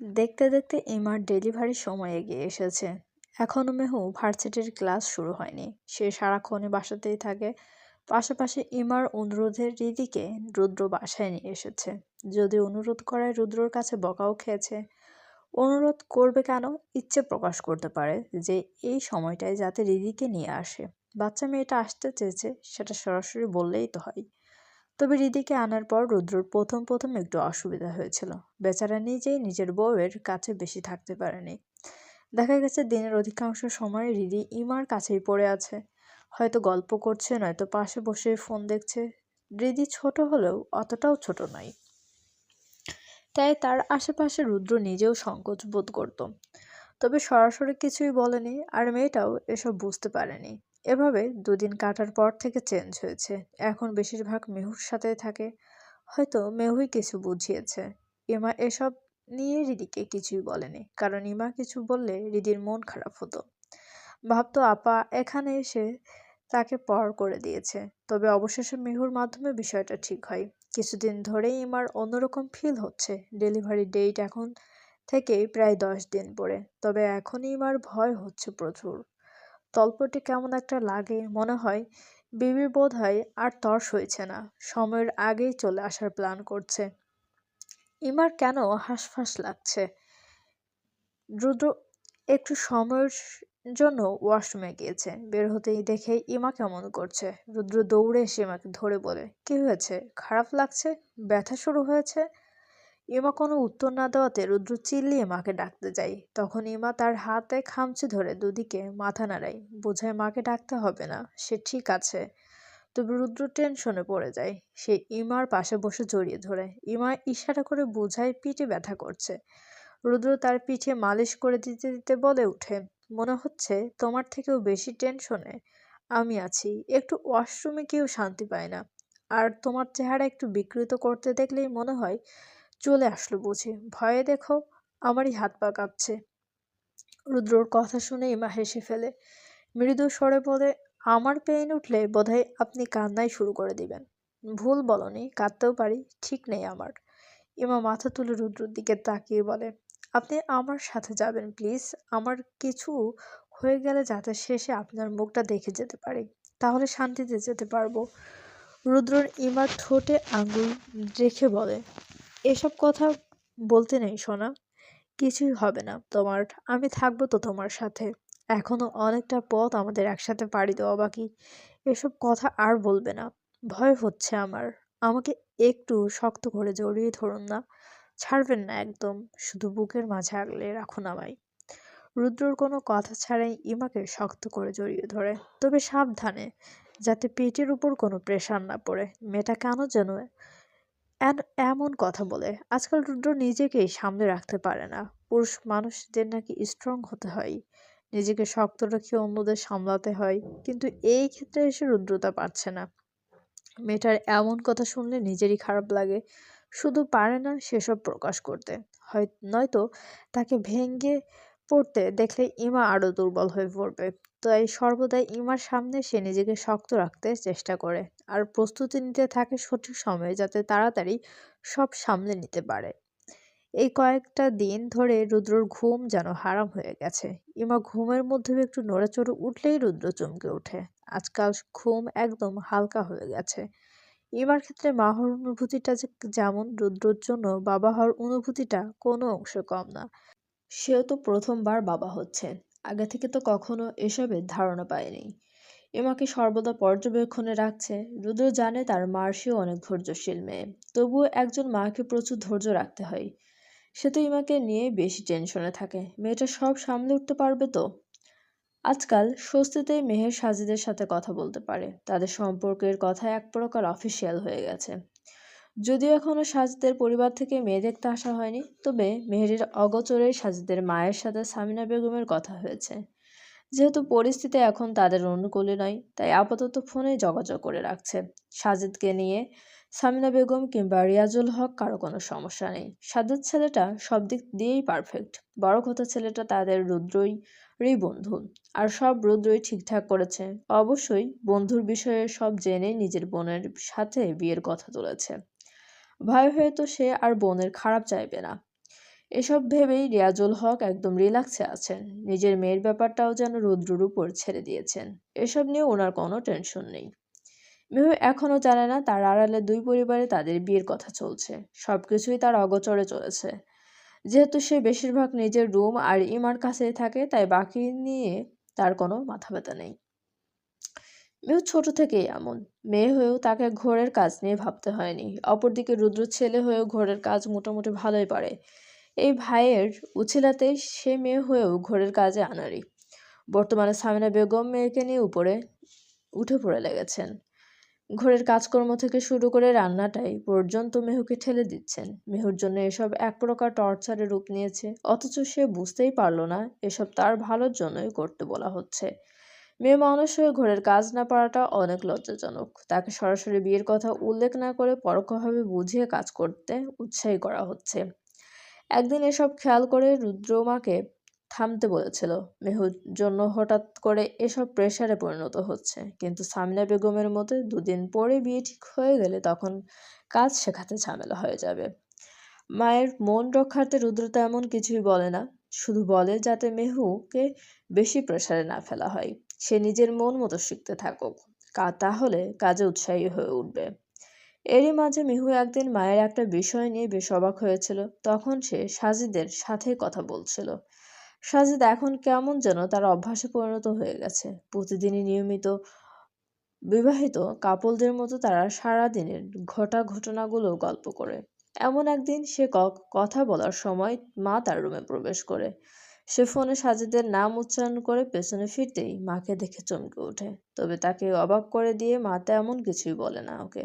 দেখতে দেখতে ইমার ডেলিভারির সময় এগিয়ে এসেছে। এখনও মেহু ভার্সিটির ক্লাস শুরু হয়নি। সে সারাক্ষণই বাসাতেই থাকে। পাশাপাশি ইমার অনুরোধে রিদিকে রুদ্র বাসায় নিয়ে এসেছে। যদি অনুরোধ করায় রুদ্রর কাছে বকাও খেয়েছে, অনুরোধ করবে কেন? ইচ্ছে প্রকাশ করতে পারে যে এই সময়টায় যাতে রিদিকে নিয়ে আসে। বাচ্চা মেয়েটা আসতে চেয়েছে, সেটা সরাসরি বললেই তো হয়। তবে রিদিকে আনার পর রুদ্রর প্রথম প্রথম একটু অসুবিধা হয়েছিল। বেচারা নিজেই নিজের বউয়ের কাছে বেশি থাকতে পারেনি। দেখা গেছে দিনের অধিকাংশ সময় রিদি ইমার কাছেই পড়ে আছে। হয়তো গল্প করছে, নয়তো পাশে বসে ফোন দেখছে। রিদি ছোট হলেও অতটাও ছোট নয়। তাই তার আশেপাশে রুদ্র নিজেও সংকোচ বোধ করত। তবে সরাসরি কিছুই বলেনি, আর মেয়েটাও এসব বুঝতে পারেনি। এভাবে দুদিন কাটার পর থেকে চেঞ্জ হয়েছে। এখন বেশিরভাগ মেহুর সাথে থাকে। হয়তো মেহুই কিছু বুঝিয়েছে। ইমা এসব নিয়ে রিদিকে কিছুই বলেনি, কারণ ইমা কিছু বললে রিদির মন খারাপ হতো। ভাবতো, আপা, এখানে এসে তাকে পর করে দিয়েছে। তবে অবশেষে মেহুর মাধ্যমে বিষয়টা ঠিক হয়। কিছুদিন ধরেই ইমার অন্যরকম ফিল হচ্ছে। ডেলিভারি ডেট এখন থেকেই প্রায় দশ দিন পরে তবে এখনই ইমার ভয় হচ্ছে প্রচুর। তল্পটি কেমন একটা লাগে মনে হয়, বিবির বোধ হয় আর তর্স হয়েছে না। সময়ের আগেই চলে আসার প্ল্যান করছে। ইমার কেন হাঁসফাঁস লাগছে? রুদ্র একটু সময়ের জন্য ওয়াশরুমে গিয়েছে। বের হতেই দেখে ইমা কেমন করছে। রুদ্র দৌড়ে এসে ইমাকে ধরে বলে, কি হয়েছে? খারাপ লাগছে? ব্যথা শুরু হয়েছে? ইমা কোনো উত্তর না দেওয়াতে রুদ্র চিল্লিয়ে মাকে ডাকতে যাই তখন ইমা তার হাতে খামচে ধরে দুদিকে মাথা নাড়াই বোঝায় মাকে ডাকতে হবে না, সে ঠিক আছে। তবে রুদ্র টেনশনে পড়ে যায়। সে ইমার পাশে বসে জড়িয়ে ধরে। ইমা ইশারা করে বোঝায় পিঠে ব্যথা করছে। রুদ্র তার পিঠে মালিশ করে দিতে দিতে বলে উঠে মনে হচ্ছে তোমার থেকেও বেশি টেনশনে আমি আছি। একটু ওয়াশরুমে কেউ শান্তি পায় না। আর তোমার চেহারা একটু বিকৃত করতে দেখলেই মনে হয় চলে আসলো বুঝি। ভয়ে দেখো, আমারই হাত পা কাঁপছে। রুদ্রর কথা শুনে ইমা হেসে ফেলে। মৃদু স্বরে বলে, আমার পেইন উঠলে বোধহয় আপনি কান্নাই শুরু করে দিবেন। ভুল বলনি, কাঁদতেও পারি, ঠিক নেই আমার। ইমা মাথা তুলে রুদ্রর দিকে তাকিয়ে বলে, আপনি আমার সাথে যাবেন, প্লিজ। আমার কিছু হয়ে গেলে যাতে শেষে আপনার মুখটা দেখে যেতে পারি। তাহলে শান্তিতে যেতে পারব। রুদ্রর ইমার ঠোঁটে আঙুল রেখে বলে এসব কথা বলতে নেই, সোনা। কিছুই হবে না তোমার। আমি থাকব তো তোমার সাথে। এখনও অনেকটা পথ আমাদের একসাথে পাড়ি দেওয়া বাকি। এসব কথা আর বলবে না। ভয় হচ্ছে আমার। আমাকে একটু শক্ত করে জড়িয়ে ধরুন না। ছাড়বেন না একদম। শুধু বুকের মাঝে আগলে রাখুন আমায়। রুদ্রর কোনো কথা ছাড়াই ইমাকে শক্ত করে জড়িয়ে ধরে। তবে সাবধানে, যাতে পেটের উপর কোনো প্রেশার না পড়ে। মেয়েটা কেন যেন এমন কথা বলে। আজকাল রুদ্র নিজেকেই সামলে রাখতে পারে না। পুরুষ মানুষদের নাকি স্ট্রং হতে হয়। নিজেকে শক্ত রেখে অন্যদের সামলাতে হয়। কিন্তু এই ক্ষেত্রে এসে রুদ্রতা পারছে না। মেয়েটার এমন কথা শুনলে নিজেরই খারাপ লাগে। শুধু পারে না, সেসব প্রকাশ করতে। হয়, নয়তো তাকে ভেঙ্গে পড়তে দেখলে ইমা আরও দুর্বল হয়ে পড়বে। তাই সর্বদাই ইমার সামনে সে নিজেকে শক্ত রাখতে চেষ্টা করে। আর প্রস্তুতি নিতে থাকে সঠিক সময়ে যাতে তাড়াতাড়ি সব সামলে নিতে পারে। এই কয়েকটা দিন ধরে রুদ্রর ঘুম যেন হারাম হয়ে গেছে। ইমা ঘুমের মধ্যে একটু নড়েচড়ে উঠলেই রুদ্র চমকে ওঠে। আজকাল ঘুম একদম হালকা হয়ে গেছে। ইমার ক্ষেত্রে মা হওয়ার অনুভূতিটা যেমন রুদ্রর জন্য বাবা হওয়ার অনুভূতিটা কোনো অংশে কম না। সেও তো প্রথমবার বাবা হচ্ছে আগে থেকে তো কখনো এসবের ধারণা পায়নি। এমাকে সর্বদা পর্যবেক্ষণে রাখছে। রুদ্র জানে তার মার সেও অনেক ধৈর্যশীল মেয়ে। তবুও একজন মাকে প্রচুর ধৈর্য রাখতে হয়। সে তো ইমাকে নিয়ে বেশি টেনশনে থাকে। মেয়েটা সব সামলে উঠতে পারবে তো? আজকাল স্বস্তিতেই মেহের সাজিদের সাথে কথা বলতে পারে। তাদের সম্পর্কের কথা এক প্রকার অফিসিয়াল হয়ে গেছে। যদিও এখনও সাজিদের পরিবার থেকে মেয়ে দেখতে আসা হয়নি, তবে মেহেরের অগোচরে সাজিদের মায়ের সাথে সামিনা বেগমের কথা হয়েছে। যেহেতু পরিস্থিতি এখন তাদের অনুকূলে নয়, তাই আপাতত ফোনে যোগাযোগ করে রাখছে। সাজিদকে নিয়ে সামিনা বেগম কিংবা রিয়াজুল হক কারও কোনো সমস্যা নেই। সাজিদ ছেলেটা সব দিক দিয়েই পারফেক্ট বড় কথা ছেলেটা তাদের রুদ্রই রি বন্ধু। আর সব রুদ্রই ঠিকঠাক করেছে। অবশ্যই বন্ধুর বিষয়ে সব জেনে নিজের বোনের সাথে বিয়ের কথা তুলেছে। ভয় হয়ে তো সে আর বোনের খারাপ চাইবে না। এসব ভেবেই রিয়াজুল হক একদম রিল্যাক্সে আছেন। নিজের মেয়ের ব্যাপারটাও যেন রুদ্রুর উপর ছেড়ে দিয়েছেন। এসব নিয়ে ওনার কোনো টেনশন নেই। মেহু এখনও জানে না তার আড়ালে দুই পরিবারে তাদের বিয়ের কথা চলছে। সব কিছুই তার অগোচরে চলেছে। যেহেতু সে বেশিরভাগ নিজের রুম আর ইমার কাছেই থাকে, তাই বাকি নিয়ে তার কোনো মাথা ব্যথা নেই। মেহু ছোট থেকেই এমন। মেয়ে হয়েও তাকে ঘোরের কাজ নিয়ে ভাবতে হয়নি। অপরদিকে রুদ্র ছেলে হয়েও ঘোরের কাজ মোটামুটি ভালোই পারে। এই ভাইয়ের উছিলাতেই সে মেয়ে হয়েও ঘরের কাজে আনারি বর্তমানে সামিনা বেগম মেয়েকে নিয়ে উপরে, উঠে পড়ে লেগেছেন। ঘরের কাজকর্ম থেকে শুরু করে রান্নাটাই পর্যন্ত মেহুকে ঠেলে দিচ্ছেন। মেহুর জন্য এসব এক প্রকার টর্চারের রূপ নিয়েছে, অথচ সে বুঝতেই পারল না এসব তার ভালোর জন্যই করতে বলা হচ্ছে। মেয়ে মানুষ হয়ে ঘরের কাজ না পারাটা অনেক লজ্জাজনক। তাকে সরাসরি বিয়ের কথা উল্লেখ না করে পরোক্ষভাবে বুঝিয়ে কাজ করতে উৎসাহী করা হচ্ছে। একদিন এসব খেয়াল করে রুদ্রমাকে থামতে বলেছিল। মেহুর জন্য হঠাৎ করে এসব প্রেশারে পরিণত হচ্ছে। কিন্তু সামিনা বেগমের মতে দুদিন পরে বিয়ে ঠিক হয়ে গেলে তখন কাজ শেখাতে ঝামেলা হয়ে যাবে। মায়ের মন রক্ষার্থে রুদ্র তেমন কিছুই বলে না। শুধু বলে যাতে মেহুকে বেশি প্রেশারে না ফেলা হয়। সে নিজের মন মতো শিখতে থাকুক। তাহলে কাজে উৎসাহী হয়ে উঠবে। এরই মাঝে মিহু একদিন মায়ের একটা বিষয় নিয়ে বেশ অবাক হয়েছিল। তখন সে সাজিদের সাথে কথা বলছিল। সাজিদ এখন কেমন যেন তার অভ্যাসে পরিণত হয়ে গেছে। প্রতিদিনই নিয়মিত বিবাহিত কাপলদের মতো তারা সারা দিনের ঘটা ঘটনাগুলো গল্প করে। এমন একদিন সে কক কথা বলার সময় মা তার রুমে প্রবেশ করে। সে ফোনে সাজিদের নাম উচ্চারণ করে পেছনে ফিরতেই মাকে দেখে চমকে ওঠে। তবে তাকে অবাক করে দিয়ে মা তেমন কিছুই বলে না ওকে।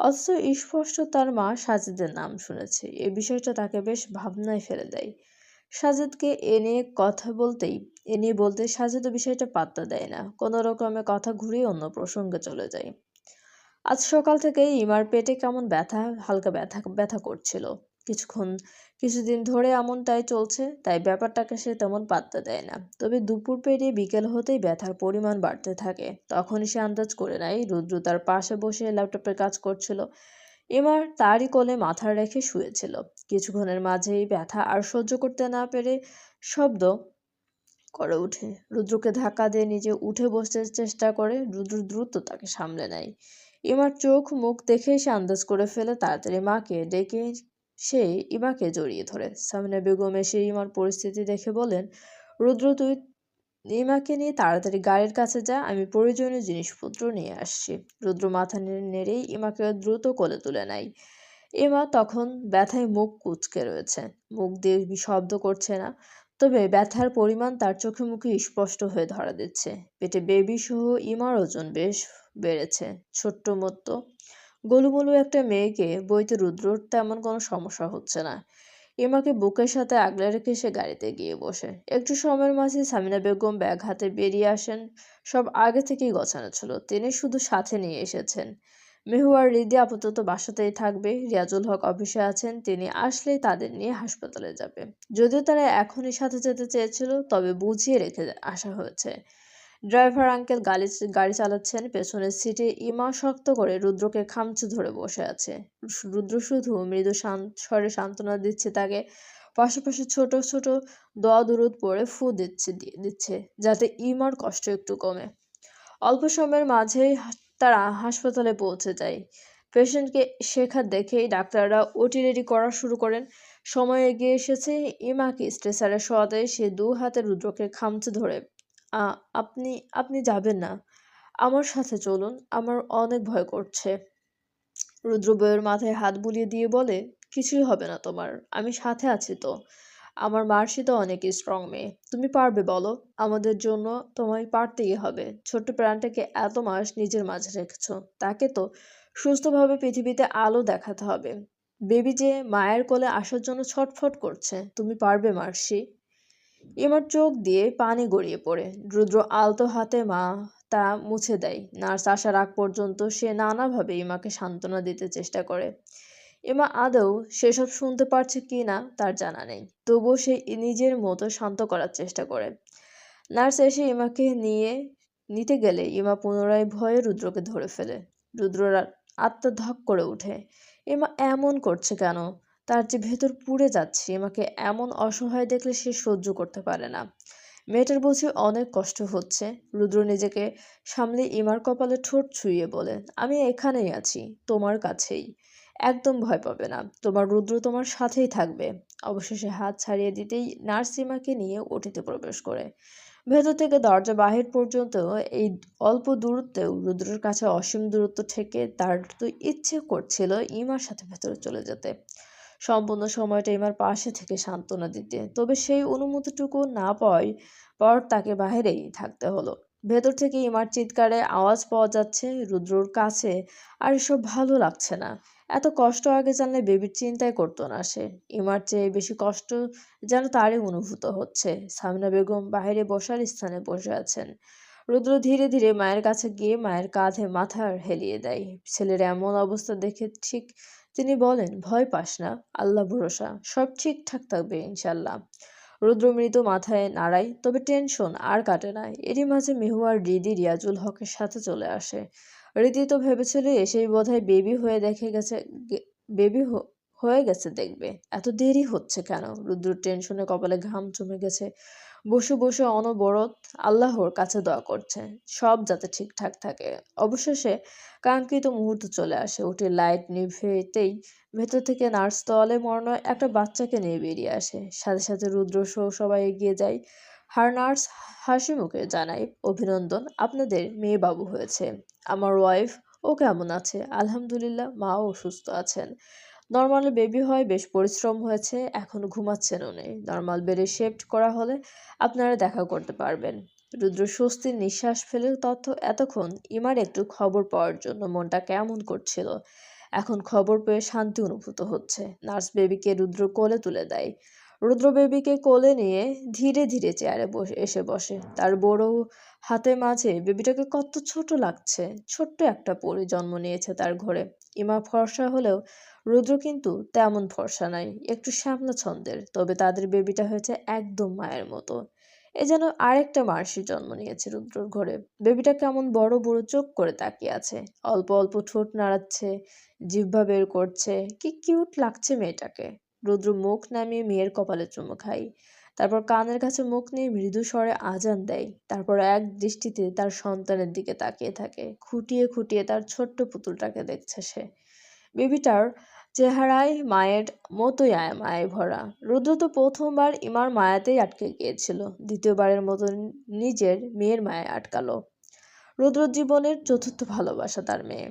অথচ স্পষ্ট তার মা সাজিদের নাম শুনেছে। এ বিষয়টা তাকে বেশ ভাবনায় ফেলে দেয়। সাজিদকে এ নিয়ে কথা বলতেই, এ নিয়ে বলতে সাজিদ বিষয়টা পাত্তা দেয় না। কোনো রকমে কথা ঘুরিয়ে অন্য প্রসঙ্গে চলে যায়। আজ সকাল থেকেই ইমার পেটে কেমন ব্যথা, হালকা ব্যথা ব্যথা করছিল। কিছুক্ষণ। কিছুদিন ধরে এমনটাই চলছে, তাই ব্যাপারটাকে সে তেমন পাত্তা দেয় না। তবে দুপুর পেরিয়ে বিকেল হতেই ব্যথার পরিমাণ বাড়তে থাকে। তখনই সে আন্দাজ করে নেয়, রুদ্র তার পাশে বসে ল্যাপটপে কাজ করছিল। এবার তারই কোলে মাথা রেখে শুয়েছিল। কিছুক্ষণের মাঝেই ব্যথা আর সহ্য করতে না পেরে শব্দ করে উঠে রুদ্রকে ধাক্কা দিয়ে নিজে উঠে বসতে চেষ্টা করে, রুদ্র দ্রুত তাকে সামলে নেয়। ইমার চোখ মুখ দেখেই সে আন্দাজ করে ফেলে, তাড়াতাড়ি মাকে ডেকে সে ইমাকে জড়িয়ে ধরে। সামিনা বেগম এসে ইমার পরিস্থিতি দেখে বলেন, রুদ্র, তুই ইমাকে নিয়ে তাড়াতাড়ি গাড়ির কাছে যা, আমি প্রয়োজনীয় জিনিসপত্র নিয়ে আসছি। রুদ্র মাথা নেড়েই ইমাকে দ্রুত কোলে তুলে নেয়। ইমা তখন ব্যথায় মুখ কুচকে রয়েছে। মুখ দিয়ে শব্দ করছে না, তবে ব্যথার পরিমাণ তার চোখে মুখে স্পষ্ট হয়ে ধরা দিচ্ছে। পেটে বেবি সহ ইমার ওজন বেশ বেড়েছে। ছোট্ট মতো গোলুমলু একটা মেয়েকে বইতে রুদ্রর তেমন কোনো সমস্যা হচ্ছে না। ইমাকে বুকের সাথে আগলে রেখে সে গাড়িতে গিয়ে বসে। একটু সময়ের মাঝে সামিনা বেগম ব্যাগ হাতে বেরিয়ে আসেন। সব আগে থেকেই গোছানো ছিল। তিনি শুধু সাথে নিয়ে এসেছেন। মেহু আর রিদি আপাতত বাসাতেই থাকবে। রিয়াজুল হক অফিসে আছেন। তিনি আসলেই তাদের নিয়ে হাসপাতালে যাবে। যদিও তারা এখনই সাথে যেতে চেয়েছিল, তবে বুঝিয়ে রেখে আসা হয়েছে। ড্রাইভার আঙ্কেল গাড়ি গাড়ি চালাচ্ছেন পেছনের সিটে ইমা শক্ত করে রুদ্রকে খামচে ধরে বসে আছে। রুদ্র শুধু মৃদু স্বরে সান্ত্বনা দিচ্ছে তাকে। পাশাপাশি ছোট ছোট দোয়া দুরুদ পরে ফু দিচ্ছে দিচ্ছে, যাতে ইমার কষ্ট একটু কমে। অল্প সময়ের মাঝেই তারা হাসপাতালে পৌঁছে যায়। পেশেন্টকে শেখা দেখেই ডাক্তাররা ওটি রেডি করা শুরু করেন। সময় এগিয়ে এসেছে, ইমাকে স্ট্রেসারে শোয়াতে সে দু হাতে রুদ্রকে খামচে ধরে আপনি আপনি যাবেন না। আমার সাথে চলুন, আমার অনেক ভয় করছে। রুদ্র বইয়ের মাথায় হাত বুলিয়ে দিয়ে বলে, কিছুই হবে না তোমার, আমি সাথে আছি তো। আমার মার্সি তো অনেক স্ট্রং মেয়ে। তুমি পারবে বলো, আমাদের জন্য তোমায় পারতেই হবে। ছোট্ট প্রাণটাকে এত মাস নিজের মাঝে রেখেছ, তাকে তো সুস্থভাবে পৃথিবীতে আলো দেখাতে হবে। বেবি যে মায়ের কোলে আসার জন্য ছটফট করছে, তুমি পারবে মার্সি ইমার চোখ দিয়ে পানি গড়িয়ে পড়ে। রুদ্র আলতো হাতে মা তা মুছে দেয়। নার্স আসার আগ পর্যন্ত সে নানাভাবে ইমাকে সান্ত্বনা দিতে চেষ্টা করে। ইমা আদৌ সেসব শুনতে পারছে কি না তার জানা নেই। তবুও সে নিজের মতো শান্ত করার চেষ্টা করে। নার্স এসে ইমাকে নিয়ে, নিতে গেলে ইমা পুনরায় ভয়ে রুদ্রকে ধরে ফেলে। রুদ্র আত্মা ধক করে ওঠে ইমা এমন করছে কেন? তার যে ভেতর পুড়ে যাচ্ছে, আমাকে এমন অসহায় দেখলে সে সহ্য করতে পারে না। মেয়েটার বুঝি অনেক কষ্ট হচ্ছে। রুদ্র নিজেকে সামলে ইমার কপালে ঠোঁট ছুঁয়ে বলে, আমি এখানেই আছি, তোমার কাছেই। একদম ভয় পাবে না। তোমার রুদ্র তোমার সাথেই থাকবে। অবশেষে হাত ছাড়িয়ে দিতেই নার্স ইমাকে নিয়ে ওটিতে প্রবেশ করে। ভেতর থেকে দরজা বাহির পর্যন্ত এই অল্প দূরত্বেও রুদ্রের কাছে অসীম দূরত্ব থেকে তার তো ইচ্ছে করছিল ইমার সাথে ভেতরে চলে যেতে। সম্পূর্ণ সময়টা ইমার পাশে থেকে সান্ত্বনা দিতে। তবে সেই অনুমতিটুকু না পাওয়ায় পর তাকে বাহিরেই থাকতে হলো। ভেতর থেকে ইমার চিৎকারে আওয়াজ পাওয়া যাচ্ছে রুদ্রর কাছে, আর এসব ভালো লাগছে না। এত কষ্ট আগে জানলে বেবির চিন্তাই করতো না সে। ইমার চেয়ে বেশি কষ্ট যেন তারই অনুভূত হচ্ছে। সামনা বেগম বাইরে বসার স্থানে বসে আছেন। রুদ্র ধীরে ধীরে মায়ের কাছে গিয়ে মায়ের কাঁধে মাথা হেলিয়ে দেয়। ছেলের এমন অবস্থা দেখে ঠিক তিনি বলেন, ভয় পাস না, আল্লাহ ভরসা, সব ঠিকঠাক থাকবে ইনশাল্লাহ রুদ্র মৃত মাথায় নাড়ায়, তবে টেনশন আর কাটে না, এরই মাঝে মেহু আর রিদি রিয়াজুল হকের সাথে চলে আসে। রীতি তো ভেবেছিল এসেই বোধহয় বেবি হয়ে দেখে গেছে বেবি হয়ে গেছে দেখবে। এত দেরি হচ্ছে কেন? রুদ্র টেনশনে কপালে ঘাম জমে গেছে। বসে বসে অনবরত আল্লাহর কাছে দোয়া করছে। সব যাতে ঠিকঠাক থাকে। অবশেষে কাঙ্ক্ষিত মুহূর্ত চলে আসে। উঠে লাইট নিভেতেই ভেতর থেকে নার্স তোয়ালে মরণ একটা বাচ্চাকে নিয়ে বেরিয়ে আসে। সাথে সাথে রুদ্র সহ সবাই এগিয়ে যায়। হার নার্স হাসি মুখে জানাই অভিনন্দন, আপনাদের মেয়ে বাবু হয়েছে। আমার ওয়াইফ ও কেমন আছে? আলহামদুলিল্লাহ মাও সুস্থ আছেন। নর্মাল বেবি হয়, বেশ পরিশ্রম হয়েছে, এখন ঘুমাচ্ছেন উনি। নর্মাল বেডে শেফট করা হলে আপনারা দেখা করতে পারবেন। রুদ্র স্বস্তির নিঃশ্বাস ফেলে তথ্য এতক্ষণ ইমার একটু খবর পাওয়ার জন্য মনটা কেমন করছিল। এখন খবর পেয়ে শান্তি অনুভূত হচ্ছে। নার্স বেবিকে রুদ্র কোলে তুলে দেয়। রুদ্র বেবিকে কোলে নিয়ে ধীরে ধীরে চেয়ারে বসে, এসে বসে। তার বড় হাতে মাঝে বেবিটাকে কত ছোট লাগছে। ছোট্ট একটা পরি জন্ম নিয়েছে তার ঘরে। ইমা ফর্সা হলেও রুদ্র কিন্তু তেমন ফর্সা নাই, একটু শ্যামলা ছন্দের, তবে তাদের বেবিটা হয়েছে একদম মায়ের মতো। এ যেন আরেকটা মার্সি জন্ম নিয়েছে রুদ্রর ঘরে। বেবিটা কেমন বড় বড় চোখ করে তাকিয়ে আছে। অল্প অল্প ঠোঁট নাড়াচ্ছে, জিহ্বা বের করছে, কি কিউট লাগছে মেয়েটাকে। রুদ্র মুখ নামিয়ে মেয়ের কপালে চুমু খাই তারপর কানের কাছে মুখ নিয়ে মৃদু স্বরে আজান দেয়। তারপর এক দৃষ্টিতে তার সন্তানের দিকে তাকিয়ে থাকে। খুঁটিয়ে খুঁটিয়ে তার ছোট্ট পুতুলটাকে দেখছে সে। বেবিটার চেহারায় মায়ের মতোই আয় মায়ে ভরা। রুদ্র তো প্রথমবার ইমার মায়াতেই আটকে গিয়েছিল। দ্বিতীয়বারের মতো নিজের মেয়ের মায়ে আটকালো। রুদ্র জীবনের চতুর্থ ভালোবাসা তার মেয়ে।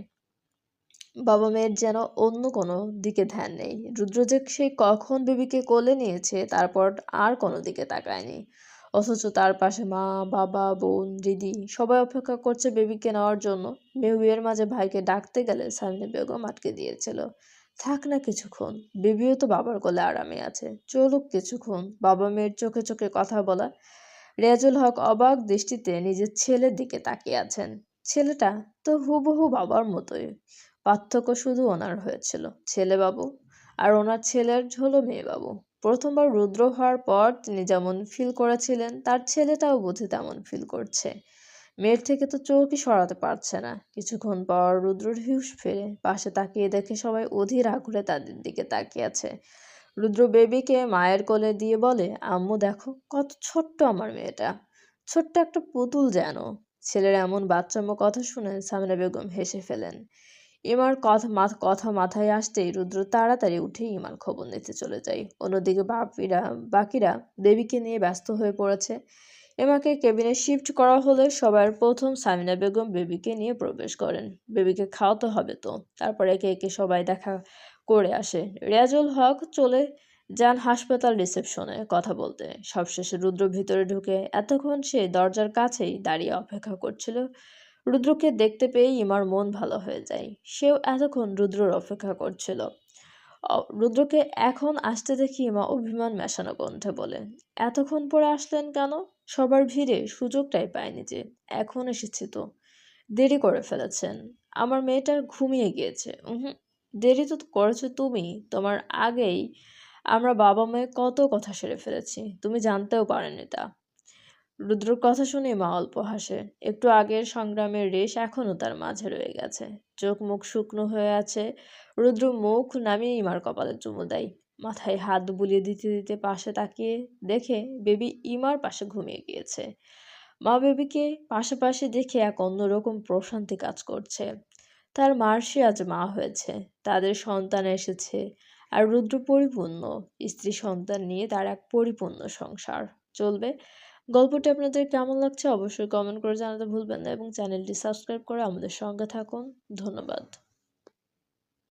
বাবা মেয়ের যেন অন্য কোনো দিকে ধ্যান নেই। রুদ্র যে সে কখন বেবিকে কোলে নিয়েছে, তারপর আর কোনো দিকে তাকায়নি। অথচ তার পাশে মা, বাবা, বোন, দিদি সবাই অপেক্ষা করছে বেবিকে নেওয়ার জন্য। মেহুয়ের মাঝে ভাইকে ডাকতে গেলে সামনে বেগম আটকে দিয়েছিল। থাক না কিছুক্ষণ। বেবিও তো বাবার কোলে আরামে আছে। চলুক কিছুক্ষণ। বাবা মেয়ের চোখে চোখে কথা বলা। রেজুল হক অবাক দৃষ্টিতে নিজের ছেলের দিকে তাকিয়ে আছেন। ছেলেটা তো হুবহু বাবার মতোই। পার্থক্য শুধু ওনার হয়েছিল ছেলে বাবু আর ওনার ছেলের হলো মেয়ে বাবু প্রথমবার রুদ্র হওয়ার পর তিনি যেমন ফিল করেছিলেন, তার ছেলেটাও বুঝে তেমন ফিল করছে। মেয়ের থেকে তো চোখই সরাতে পারছে না। কিছুক্ষণ পর রুদ্রর হিউস ফেরে। পাশে তাকিয়ে দেখে সবাই অধীর আগ্রহে তাদের দিকে তাকিয়ে আছে। রুদ্র বেবিকে মায়ের কোলে দিয়ে বলে, আম্মু, দেখো, কত ছোট্ট আমার মেয়েটা। ছোট্ট একটা পুতুল যেন। ছেলের এমন বাচ্চাম্ম কথা শুনে সামিনা বেগম হেসে ফেলেন। ইমার কথা কথা মাথায় আসতেই রুদ্র তাড়াতাড়ি উঠে ইমার খবর নিতে চলে যায়। অন্যদিকে বাপিরা, বাকিরা দেবীকে নিয়ে ব্যস্ত হয়ে পড়েছে। এমাকে কেবিনে শিফট করা হলে সবার প্রথম সামিনা বেগম বেবিকে নিয়ে প্রবেশ করেন। বেবিকে খাওয়াতে হবে তো। তারপর একে একে সবাই দেখা করে আসে। রিয়াজুল হক চলে যান হাসপাতাল রিসেপশনে কথা বলতে। সবশেষে রুদ্র ভিতরে ঢুকে এতক্ষণ সে দরজার কাছেই দাঁড়িয়ে অপেক্ষা করছিল। রুদ্রকে দেখতে পেয়ে ইমার মন ভালো হয়ে যায়। সেও এতক্ষণ রুদ্রর অপেক্ষা করছিল। রুদ্রকে এখন আসতে দেখি মা অভিমান মেশানো কণ্ঠে বলে। এতক্ষণ পরে আসলেন কেন? সবার ভিড়ে সুযোগটাই পায়নি যে, এখন এসেছি তো। দেরি করে ফেলেছেন। আমার মেয়েটা ঘুমিয়ে গিয়েছে। হুম দেরি তো করেছ তুমি। তোমার আগেই আমরা বাবা মায়ে কত কথা সেরে ফেলেছি। তুমি জানতেও পারেনি তা। রুদ্রর কথা শুনে মা অল্প হাসে। একটু আগের সংগ্রামের রেশ এখনও তার মাঝে রয়ে গেছে। চোখ মুখ শুকনো হয়ে আছে। রুদ্র মুখ নামিয়ে ইমার কপালে চুমু দেয়। মাথায় হাত বুলিয়ে দিতে দিতে পাশে তাকিয়ে দেখে বেবি ইমার পাশে ঘুমিয়ে গিয়েছে। মা বেবিকে পাশাপাশি দেখে এক অন্যরকম প্রশান্তি কাজ করছে। তার মার্সি আজ মা হয়েছে। তাদের সন্তান এসেছে। আর রুদ্র পরিপূর্ণ। স্ত্রী সন্তান নিয়ে তার এক পরিপূর্ণ সংসার। চলবে গল্পটি আপনাদের কেমন লাগছে অবশ্যই কমেন্ট করে জানাতে ভুলবেন না এবং চ্যানেলটি সাবস্ক্রাইব করে আমাদের সঙ্গে থাকুন। ধন্যবাদ।